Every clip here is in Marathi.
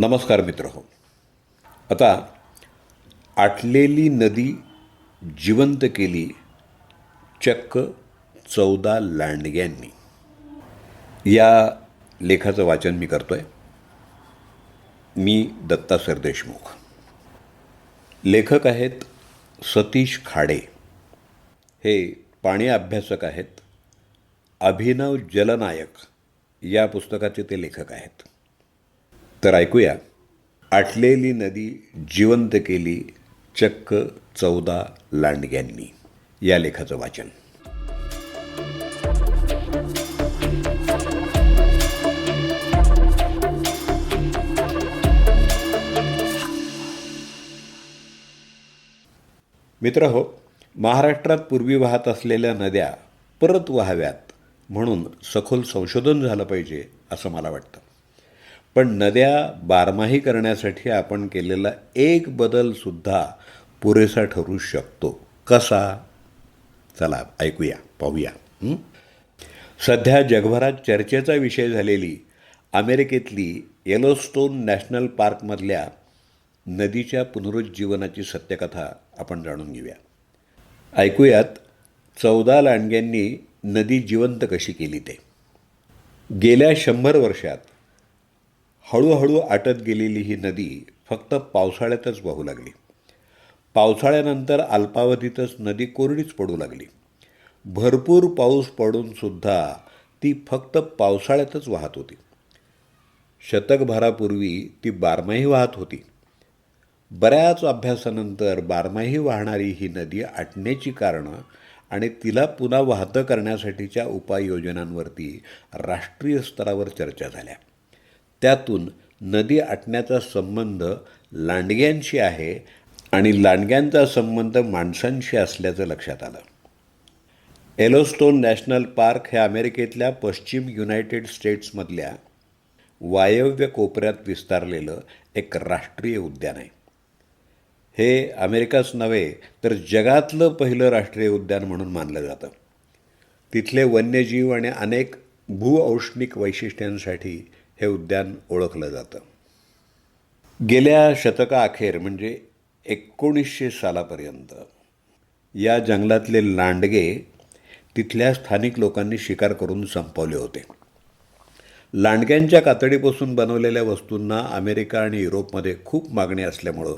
नमस्कार मित्र हो आता आटलेली नदी जिवंत केली चक्क चौदा लांडग्यांनी. या लेखाचं वाचन मी करतो आहे मी दत्ता सरदेशमुख. लेखक आहेत सतीश खाडे. हे पाणी अभ्यासक आहेत. अभिनव जलनायक या पुस्तकाचे ते लेखक आहेत. तर ऐकूया. आटलेली नदी जिवंत केली चक्क चौदा लांडग्यांनी. या लेखाचं वाचन. मित्र हो महाराष्ट्रात पूर्वी वाहत असलेल्या नद्या परत व्हाव्यात म्हणून सखोल संशोधन झालं पाहिजे असं मला वाटतं. पण नद्या बारमाही करण्यासाठी आपण केलेला एक बदलसुद्धा पुरेसा ठरू शकतो. कसा? चला ऐकूया पाहूया. सध्या जगभरात चर्चेचा विषय झालेली अमेरिकेतली येलोस्टोन नॅशनल पार्कमधल्या नदीच्या पुनरुज्जीवनाची सत्यकथा आपण जाणून घेऊया. ऐकूयात चौदा लांडग्यांनी नदी जिवंत कशी केली ते. गेल्या शंभर वर्षात हळूहळू आटत गेलेली ही नदी फक्त पावसाळ्यातच वाहू लागली. पावसाळ्यानंतर अल्पावधीतच नदी कोरडीच पडू लागली. भरपूर पाऊस पडूनसुद्धा ती फक्त पावसाळ्यातच वाहत होती. शतकभरापूर्वी ती बारमाही वाहत होती. बऱ्याच अभ्यासानंतर बारमाही वाहणारी ही नदी आटण्याची कारणं आणि तिला पुन्हा वाहतं करण्यासाठीच्या उपाययोजनांवरती राष्ट्रीय स्तरावर चर्चा झाल्या. त्यातून नदी आटण्याचा संबंध लांडग्यांशी आहे आणि लांडग्यांचा संबंध माणसांशी असल्याचं लक्षात आलं. एलोस्टोन नॅशनल पार्क हे अमेरिकेतल्या पश्चिम युनायटेड स्टेट्समधल्या वायव्य कोपऱ्यात विस्तारलेलं एक राष्ट्रीय उद्यान आहे. हे अमेरिकाच नव्हे तर जगातलं पहिलं राष्ट्रीय उद्यान म्हणून मानलं जातं. तिथले वन्यजीव आणि अनेक भूऔष्णिक वैशिष्ट्यांसाठी हे उद्यान ओळखलं जातं. गेल्या शतकाअखेर म्हणजे एकोणीसशे सालापर्यंत या जंगलातले लांडगे तिथल्या स्थानिक लोकांनी शिकार करून संपवले होते. लांडग्यांच्या कातडीपासून बनवलेल्या वस्तूंना अमेरिका आणि युरोपमध्ये खूप मागणी असल्यामुळं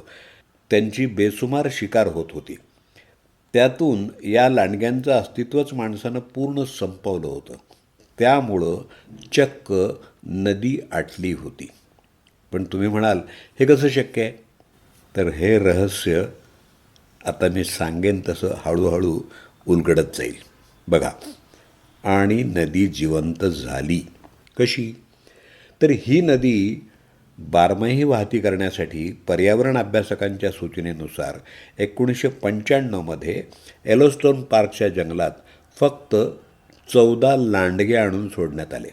त्यांची बेसुमार शिकार होत होती. त्यातून या लांडग्यांचं अस्तित्वच माणसानं पूर्ण संपवलं होतं. त्यामुळं चक्क नदी आटली होती. पण तुम्ही म्हणाल हे कसं शक्य आहे? तर हे रहस्य आता मी सांगेन तसं हळूहळू उलगडत जाईल. बघा आणि नदी जिवंत झाली. कशी? तर ही नदी बारमाही वाहती करण्यासाठी पर्यावरण अभ्यासकांच्या सूचनेनुसार एकोणीसशे पंच्याण्णवमध्ये एलोस्टोन पार्कच्या जंगलात फक्त चौदा लांडगे आणून सोडण्यात आले.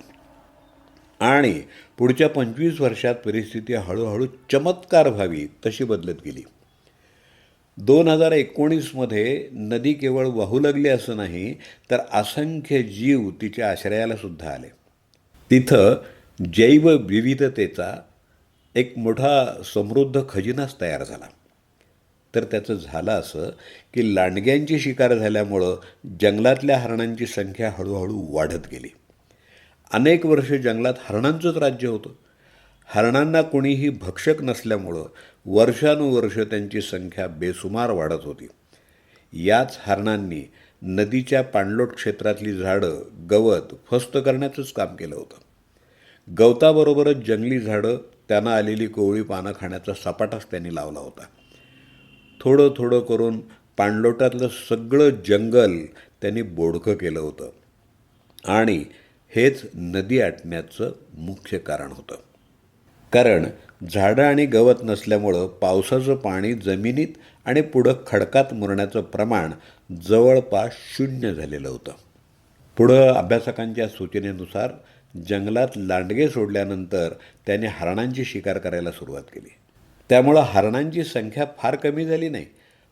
आणि पुढच्या पंचवीस वर्षात परिस्थिती हळूहळू चमत्कार व्हावी तशी बदलत गेली. दोन हजार एकोणीसमध्ये नदी केवळ वाहू लागली असं नाही तर असंख्य जीव तिच्या आश्रयाला सुद्धा आले. तिथं जैवविविधतेचा एक मोठा समृद्ध खजिनाच तयार झाला. तर त्याचं झालं असं की लांडग्यांची शिकार झाल्यामुळं जंगलातल्या हरणांची संख्या हळूहळू वाढत गेली. अनेक वर्ष जंगलात हरणांचंच राज्य होतं. हरणांना कोणीही भक्षक नसल्यामुळं वर्षानुवर्ष त्यांची संख्या बेसुमार वाढत होती. याच हरणांनी नदीच्या पाणलोट क्षेत्रातली झाडं गवत फस्त करण्याचंच काम केलं होतं. गवताबरोबरच जंगली झाडं त्यांना आलेली कोवळी पानं खाण्याचा सपाटाच त्यांनी लावला होता. थोडं थोडं करून पाणलोटातलं सगळं जंगल त्यांनी बोडकं केलं होतं. आणि हेच नदी आटण्याचं मुख्य कारण होतं. कारण झाडं आणि गवत नसल्यामुळं पावसाचं पाणी जमिनीत आणि पुढं खडकात मुरण्याचं प्रमाण जवळपास शून्य झालेलं होतं. पुढं अभ्यासकांच्या सूचनेनुसार जंगलात लांडगे सोडल्यानंतर त्याने हरणांची शिकार करायला सुरुवात केली. त्यामुळं हरणांची संख्या फार कमी झाली नाही.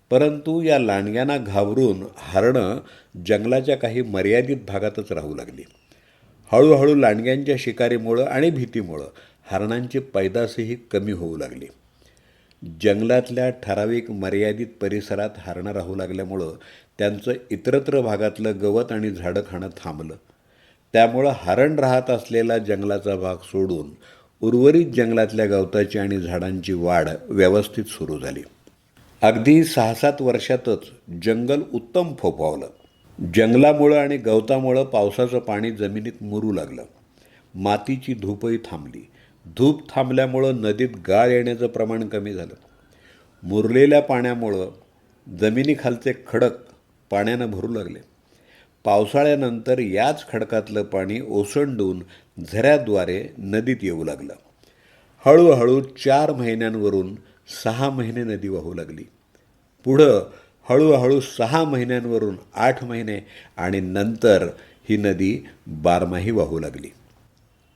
परंतु या लांडग्यांना घाबरून हरणं जंगलाच्या काही मर्यादित भागातच राहू लागली. हळूहळू लांडग्यांच्या शिकारीमुळं आणि भीतीमुळं हरणांची पैदासही कमी होऊ लागली. जंगलातल्या ठराविक मर्यादित परिसरात हरणं राहू लागल्यामुळं त्यांचं इतरत्र भागातलं गवत आणि झाडं खाणं थांबलं. त्यामुळं हरण राहत असलेला जंगलाचा भाग सोडून उर्वरित जंगलातल्या गवताची आणि झाडांची वाढ व्यवस्थित सुरू झाली. अगदी सहा सात वर्षातच जंगल उत्तम फोफावलं. जंगलामुळं आणि गवतामुळं पावसाचं पाणी जमिनीत मुरू लागलं. मातीची धूपही थांबली. धूप थांबल्यामुळं नदीत गाळ येण्याचं प्रमाण कमी झालं. मुरलेल्या पाण्यामुळं जमिनीखालचे खडक पाण्यानं भरू लागले. पावसाळ्यानंतर याच खडकातलं पाणी ओसंडून झऱ्याद्वारे नदीत येऊ लागलं. हळूहळू चार महिन्यांवरून सहा महिने नदी वाहू लागली. पुढं हळूहळू सहा महिन्यांवरून आठ महिने आणि नंतर ही नदी बारमाही वाहू लागली.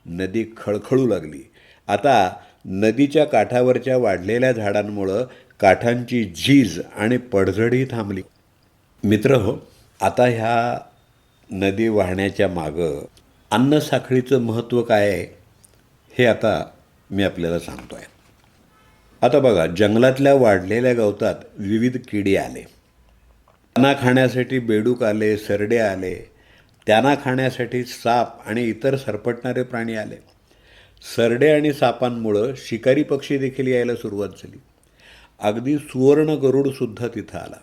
नदी खळखळू लागली. आता नदीच्या काठावरच्या वाढलेल्या झाडांमुळं काठांची झीज आणि पडझडही थांबली. मित्र हो आता ह्या नदी वाहण्याच्या मागं अन्नसाखळीचं महत्त्व काय आहे हे आता मी आपल्याला सांगतो आहे आता बघा जंगलातल्या वाढलेल्या गवतात विविध किडे आले. त्यांना खाण्यासाठी बेडूक आले सरडे आले. त्यांना खाण्यासाठी साप आणि इतर सरपटणारे प्राणी आले. सरडे आणि सापांमुळं शिकारी पक्षी देखील यायला सुरुवात झाली. अगदी सुवर्ण गरुडसुद्धा तिथं आला.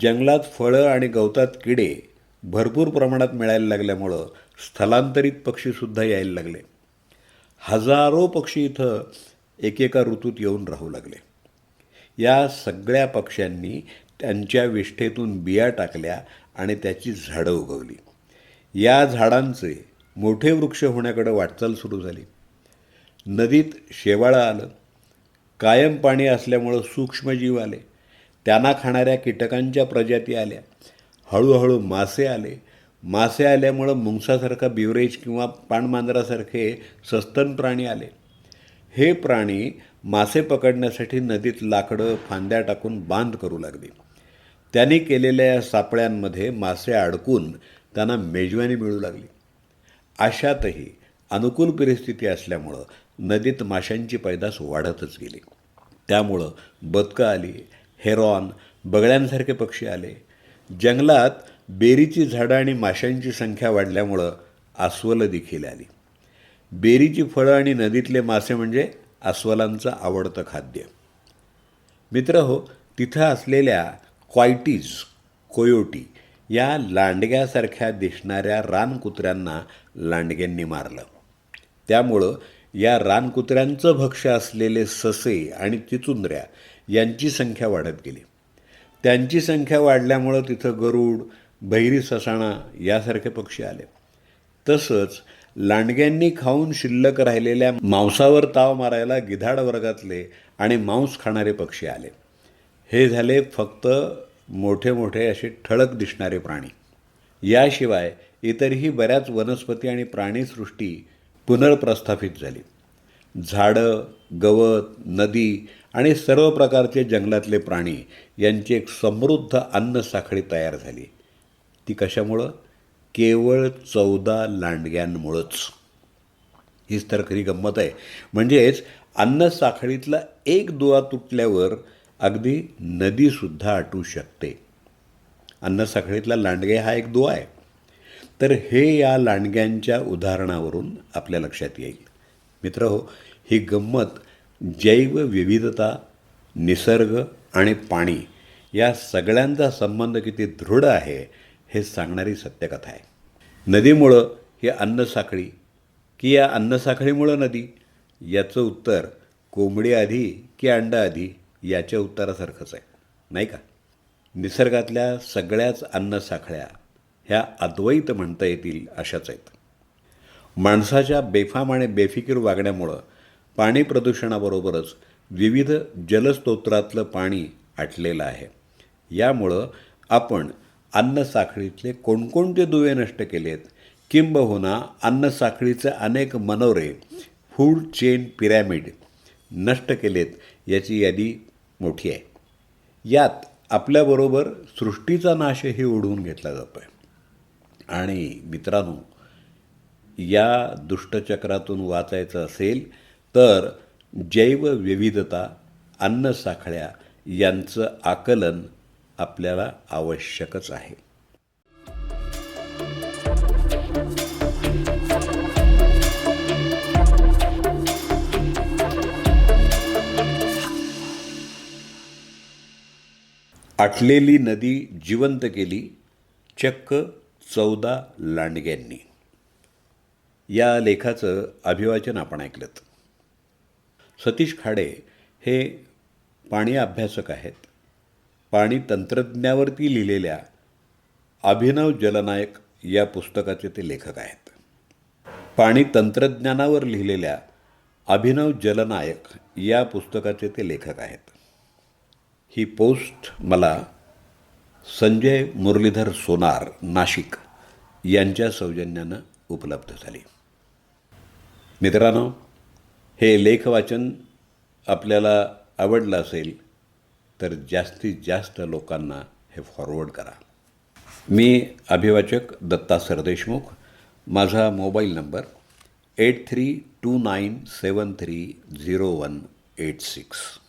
जंगलात फळं आणि गवतात किडे भरपूर प्रमाणात मिळायला लागल्यामुळं स्थलांतरित पक्षीसुद्धा यायला लागले. हजारो पक्षी इथं एकेका ऋतूत येऊन राहू लागले. या सगळ्या पक्ष्यांनी त्यांच्या विष्ठेतून बिया टाकल्या आणि त्याची झाडं उगवली. या झाडांचे मोठे वृक्ष होण्याकडे वाटचाल सुरू झाली. नदीत शेवाळं आलं. कायम पाणी असल्यामुळं सूक्ष्मजीव आले. त्यांना खाणाऱ्या कीटकांच्या प्रजाती आल्या. हळूहळू मासे आले. मासे आल्यामुळं मुंगसासारखा बिवरेज किंवा पाणमांजरासारखे सस्तन प्राणी आले. हे प्राणी मासे पकडण्यासाठी नदीत लाकडं फांद्या टाकून बांध करू लागली. त्यांनी केलेल्या या सापळ्यांमध्ये मासे अडकून त्यांना मेजवानी मिळू लागली. अशातही अनुकूल परिस्थिती असल्यामुळं नदीत माशांची पैदास वाढतच गेली. त्यामुळं बदकं आली हेरॉन बगळ्यांसारखे पक्षी आले जंगलात बेरीची झाडं आणि माशांची संख्या वाढल्यामुळं अस्वलं देखील आली. बेरीची फळं आणि नदीतले मासे म्हणजे अस्वलांचं आवडतं खाद्य. मित्र हो तिथं असलेल्या क्वायटीज कोयोटी या लांडग्यासारख्या दिसणाऱ्या रानकुत्र्यांना लांडग्यांनी मारलं. त्यामुळं या रानकुत्र्यांचं भक्ष्य असलेले ससे आणि चिचुंद्र्या यांची संख्या वाढत गेली. त्यांची संख्या वाढल्यामुळं तिथं गरुड बहिरी ससाणा यासारखे पक्षी आले. तसंच लांडग्यांनी खाऊन शिल्लक राहिलेल्या मांसावर ताव मारायला गिधाड वर्गातले आणि मांस खाणारे पक्षी आले. हे झाले फक्त मोठे मोठे असे ठळक दिसणारे प्राणी. याशिवाय इतरही बऱ्याच वनस्पती आणि प्राणीसृष्टी पुनर्प्रस्थापित झाली. झाडं गवत नदी आणि सर्व प्रकारचे जंगलातले प्राणी यांची एक समृद्ध अन्नसाखळी तयार झाली. ती कशामुळं? केवळ चौदा लांडग्यांमुळंच. हीच तर खरी गंमत आहे. म्हणजेच अन्नसाखळीतला एक दुवा तुटल्यावर अगदी नदीसुद्धा आटू शकते. अन्नसाखळीतला लांडगे हा एक दुवा आहे. तर हे या लांडग्यांच्या उदाहरणावरून आपल्या लक्षात येईल. मित्र हो ही गंमत जैवविविधता निसर्ग आणि पाणी या सगळ्यांचा संबंध किती दृढ आहे हे सांगणारी सत्यकथा आहे. नदीमुळं ही अन्नसाखळी की या अन्नसाखळीमुळं नदी? याचं उत्तर कोंबडी आधी की अंडा आधी याच्या उत्तरासारखंच आहे नाही का? निसर्गातल्या सगळ्याच अन्नसाखळ्या ह्या अद्वैत म्हणता येतील अशाच आहेत. माणसाच्या बेफाम आणि बेफिकीर वागण्यामुळं पाणी प्रदूषणाबरोबरच विविध जलस्तोत्रातलं पाणी आटलेलं आहे. यामुळं आपण अन्नसाखळीतले कोणकोणते दुवे नष्ट केलेत? किंबहुना अन्नसाखळीचे अनेक मनोरे फूड चेन पिरॅमिड नष्ट केलेत याची यादी मोठी आहे. यात आपल्याबरोबर सृष्टीचा नाशही ओढवून घेतला जातो आहे आणि मित्रांनो या दुष्टचक्रातून वाचायचं असेल तर जैवविविधता अन्नसाखळ्या यांचं आकलन आपल्याला आवश्यकच आहे. आटलेली नदी जिवंत केली चक्क चौदा लांडग्यांनी. या लेखाचं अभिवाचन आपण ऐकलं सतीश खाडे हे पाणी अभ्यासक आहेत. पाणी तंत्रज्ञावरती लिहिलेल्या अभिनव जलनायक या पुस्तकाचे ते लेखक आहेत. पाणी तंत्रज्ञानावर लिहिलेल्या अभिनव जलनायक या पुस्तकाचे ते लेखक आहेत. ही पोस्ट मला संजय मुरलीधर सोनार नाशिक यांच्या सौजन्यानं उपलब्ध झाली. मित्रांनो हे लेखवाचन आपल्याला आवडलं असेल तर जास्तीत जास्त लोकांना हे फॉरवर्ड करा. मी अभिवाचक दत्ता सरदेशमुख. माझा mobile number eight three two nine seven three zero one eight six.